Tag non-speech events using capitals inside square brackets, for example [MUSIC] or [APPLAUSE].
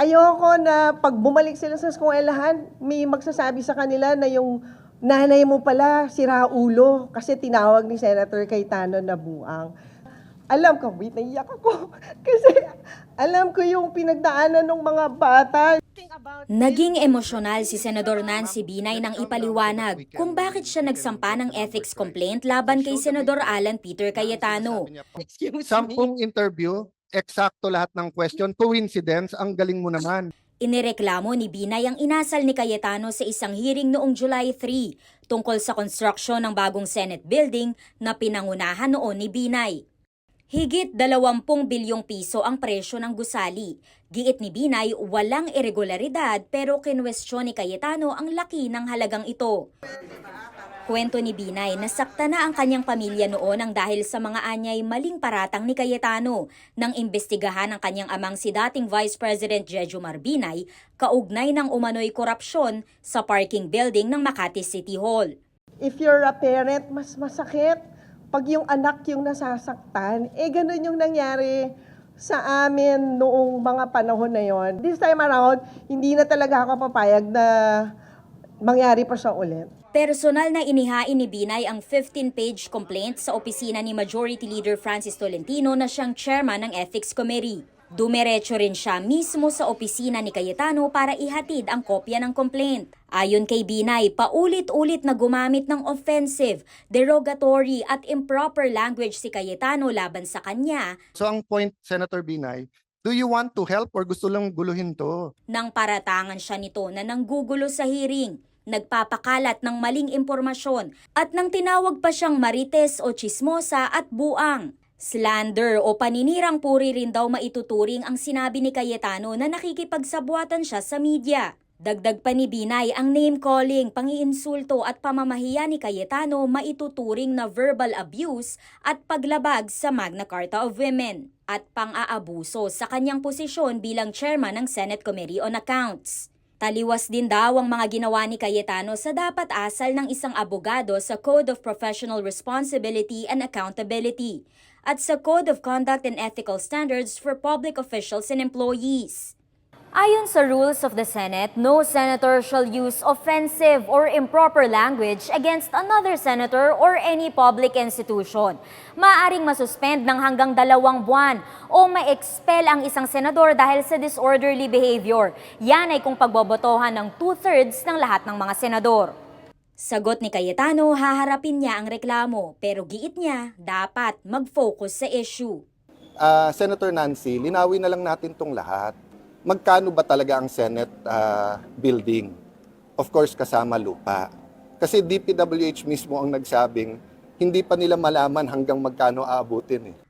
ayoko na pag bumalik sila sa eskwelahan, may magsasabi sa kanila na yung nanay mo pala si Raulo kasi tinawag ni Senator Cayetano na buang. Alam ko, wait, naiyak ako. [LAUGHS] kasi alam ko yung pinagdaanan ng mga bata. Naging emosyonal si Senador Nancy Binay nang ipaliwanag kung bakit siya nagsampa ng ethics complaint laban kay Senador Alan Peter Cayetano. Sampung interview, eksakto lahat ng question, coincidence, ang galing mo naman. Inireklamo ni Binay ang inasal ni Cayetano sa isang hearing noong July 3 tungkol sa konstruksyon ng bagong Senate building na pinangunahan noon ni Binay. Higit 20 bilyong piso ang presyo ng gusali. Giit ni Binay, walang irregularidad pero kinwestiyon ni Cayetano ang laki ng halagang ito. Kwento ni Binay, nasakta na ang kanyang pamilya noon ang dahil sa mga anyay maling paratang ni Cayetano nang imbestigahan ang kanyang amang si dating Vice President Jejo Marbinay kaugnay ng umano'y korupsyon sa parking building ng Makati City Hall. If you're a parent, mas masakit pag yung anak yung nasasaktan. Eh, ganun yung nangyari sa amin noong mga panahon na yon. This time around, hindi na talaga ako papayag na mangyari pa siya ulit. Personal na inihain ni Binay ang 15-page complaint sa opisina ni Majority Leader Francis Tolentino na siyang chairman ng Ethics Committee. Dumiretso rin siya mismo sa opisina ni Cayetano para ihatid ang kopya ng complaint. Ayon kay Binay, paulit-ulit na gumamit ng offensive, derogatory at improper language si Cayetano laban sa kanya So ang point, Senator Binay, do you want to help or gusto lang guluhin to? nang paratangan siya nito na nanggugulo sa hearing, nagpapakalat ng maling impormasyon at nang tinawag pa siyang marites o chismosa at buang. Slander o paninirang puri rin daw maituturing ang sinabi ni Cayetano na nakikipagsabuatan siya sa media. Dagdag pa ni Binay ang name-calling, pangiinsulto at pamamahiya ni Cayetano maituturing na verbal abuse at paglabag sa Magna Carta of Women at pang-aabuso sa kanyang posisyon bilang chairman ng Senate Committee on Accounts. Taliwas din daw ang mga ginawa ni Cayetano sa dapat asal ng isang abogado sa Code of Professional Responsibility and Accountability at sa Code of Conduct and Ethical Standards for Public Officials and Employees. Ayon sa rules of the Senate, no senator shall use offensive or improper language against another senator or any public institution. Maaring masuspend ng hanggang dalawang buwan o ma-expel ang isang senador dahil sa disorderly behavior. Yan ay kung pagbobotohan ng two-thirds ng lahat ng mga senador. Sagot ni Cayetano, haharapin niya ang reklamo pero giit niya dapat mag-focus sa issue. Ah, Senator Nancy, linawin na lang natin tong lahat. Magkano ba talaga ang Senate ah, building? Of course, kasama lupa. Kasi DPWH mismo ang nagsabing hindi pa nila malaman hanggang magkano aabutin eh.